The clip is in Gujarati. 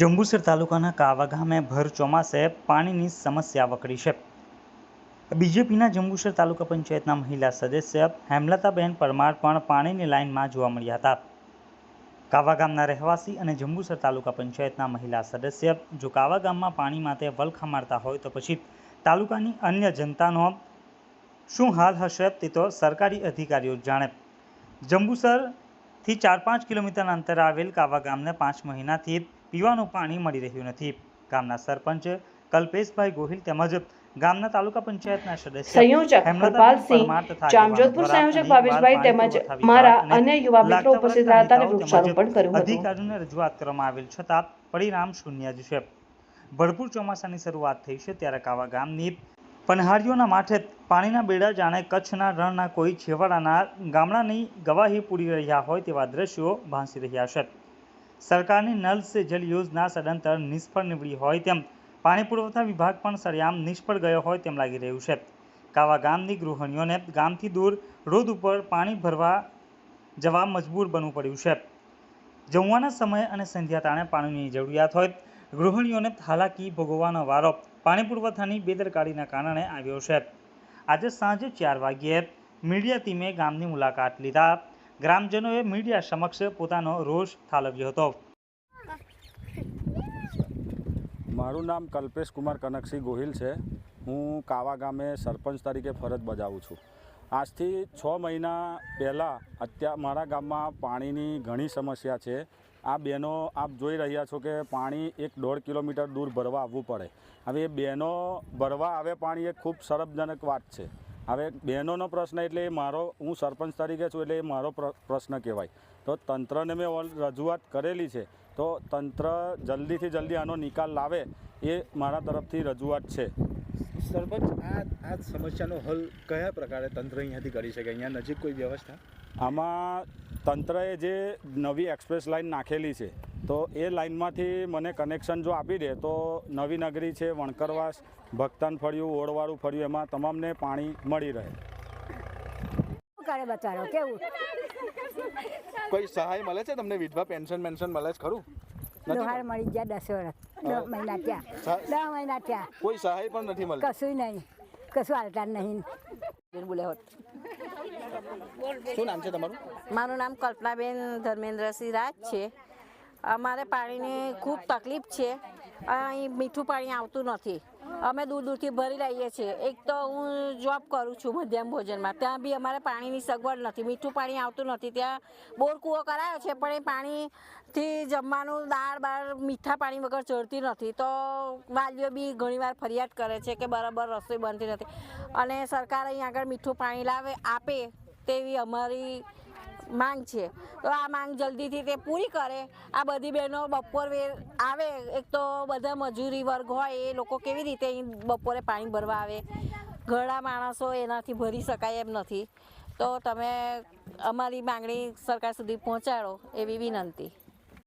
જંબુસર તાલુકાના કાવા ગામે ભર ચોમાસે પાણીની સમસ્યા વકરી છે. બીજેપીના જંબુસર તાલુકા પંચાયતના મહિલા સદસ્ય હેમલતાબેન પરમાર પણ પાણીની લાઇનમાં જોવા મળ્યા હતા. કાવા ગામના રહેવાસી અને જંબુસર તાલુકા પંચાયતના મહિલા સદસ્ય જો કાવા ગામમાં પાણી માટે વલખા મારતા હોય તો પછી તાલુકાની અન્ય જનતાનો શું હાલ હશે તે તો સરકારી અધિકારીઓ જાણે. જાણે જંબુસરથી ચાર પાંચ કિલોમીટરના અંતરે આવેલ કાવા ગામને પાંચ મહિનાથી પીવાનું પાણી મળી રહ્યું નથી. ગામના સરપંચ કલ્પેશભાઈ ગોહિલ તેમજ ગામના તાલુકા પંચાયતના સદસ્ય સંયોજક હરપાલસિંહ જામજોધપુર સંયોજક ભાવેશભાઈ તેમજ મારા અન્ય યુવા મિત્રો ઉપસ્થિત રહ્યા હતા અને વૃક્ષારોપણ કર્યું હતું. અધિકારીઓને રજૂઆત કરવામાં આવેલ છતાં પરિણામ શૂન્ય જ છે. ભરપૂર ચોમાસાની શરૂઆત થઈ છે ત્યારે કાવા ગામની પનહારીઓના માથે પાણીના બેડા જાણે કચ્છના રણના કોઈ છેવાડાના ગામડાની ગવાહી પૂરી રહ્યા હોય તેવા દ્રશ્યો ભાંસી રહ્યા છે. સરકારની નલ સે જલ યોજના સદંતર નિષ્ફળ નીવડી હોય તેમ પાણી પુરવઠા વિભાગ પણ સરેઆમ નિષ્ફળ ગયો હોય તેમ લાગી રહ્યું છે. કાવા ગામની ગૃહિણીઓને ગામથી દૂર રોડ ઉપર પાણી ભરવા જવા મજબૂર બનવું પડ્યું છે. જમવાના સમયે અને સંધ્યા તાણે પાણીની જરૂરિયાત હોય ગૃહિણીઓને હાલાકી ભોગવવાનો વારો પાણી પુરવઠાની બેદરકારીના કારણે આવ્યો છે. આજે સાંજે ચાર વાગ્યે મીડિયા ટીમે ગામની મુલાકાત લીધા. ગ્રામજનોએ મીડિયા સમક્ષ પોતાનો રોષ ઠાલવ્યો હતો. મારું નામ કલ્પેશ કુમાર કનકસિંહ ગોહિલ છે. હું કાવા ગામે સરપંચ તરીકે ફરજ બજાવું છું. આજથી છ મહિના પહેલાં અત્યાર મારા ગામમાં પાણીની ઘણી સમસ્યા છે. આ બહેનો આપ જોઈ રહ્યા છો કે પાણી એક દોઢ કિલોમીટર દૂર ભરવા આવવું પડે. હવે એ બહેનો ભરવા આવે પાણી એ ખૂબ શરમજનક વાત છે. હવે બહેનોનો પ્રશ્ન એટલે એ મારો હું સરપંચ તરીકે છું એટલે એ મારો પ્ર- પ્રશ્ન કહેવાય. તો તંત્રને મેં ઓલ રજૂઆત કરેલી છે. તો તંત્ર જલ્દીથી જલ્દી આનો નિકાલ લાવે એ મારા તરફથી રજૂઆત છે. સરપંચ આ આ સમસ્યાનો હલ કયા પ્રકારે તંત્ર અહીંયાથી કરી શકે? અહીંયા નજીક કોઈ વ્યવસ્થા? આમાં તંત્રએ જે નવી એક્સપ્રેસ લાઇન નાખેલી છે તો એ લાઇનમાંથી મને કનેક્શન જો આપી દે તો નવી નગરી છે વણકરવાસ ભક્તન ફળિયું ઓળવાળું ફળિયું એમાં તમામને પાણી મળી રહે. કરે બચારો કેવું? કોઈ સહાય મળે છે તમને? વિધવા પેન્શન પેન્શન મળે છે ખરું? લોહાર મળી? ગયા દસ વર્ષ દસ મહિના થયા. દસ મહિના થયા. કોઈ સહાય પણ નથી મળતી કશું નહીં. કશું હાલતા નહીં. શું નામ છે તમારું? મારું નામ કલ્પનાબેન ધર્મેન્દ્રસિંહ રાજ છે. અમારે પાણીની ખૂબ તકલીફ છે. અહીં મીઠું પાણી આવતું નથી. અમે દૂર દૂરથી ભરી લઈએ છીએ. એક તો હું જોબ કરું છું મધ્યાહન ભોજનમાં. ત્યાં બી અમારે પાણીની સગવડ નથી. મીઠું પાણી આવતું નથી. ત્યાં બોર કૂવો કરાયો છે, પણ એ પાણીથી જમવાનું દાળ બાળ મીઠા પાણી વગર ચડતી નથી. તો વાલીઓ બી ઘણીવાર ફરિયાદ કરે છે કે બરાબર રસોઈ બનતી નથી. અને સરકાર અહીં આગળ મીઠું પાણી લાવે, આપે. તેવી અમારી માંગ છે. તો આ માંગ જલ્દીથી તે પૂરી કરે. આ બધી બહેનો બપોર વેર આવે, એક તો બધા મજૂરી વર્ગ હોય, એ લોકો કેવી રીતે અહીં બપોરે પાણી ભરવા આવે? ઘણા માણસો એનાથી ભરી શકાય એમ નથી. તો તમે અમારી માંગણી સરકાર સુધી પહોંચાડો એવી વિનંતી.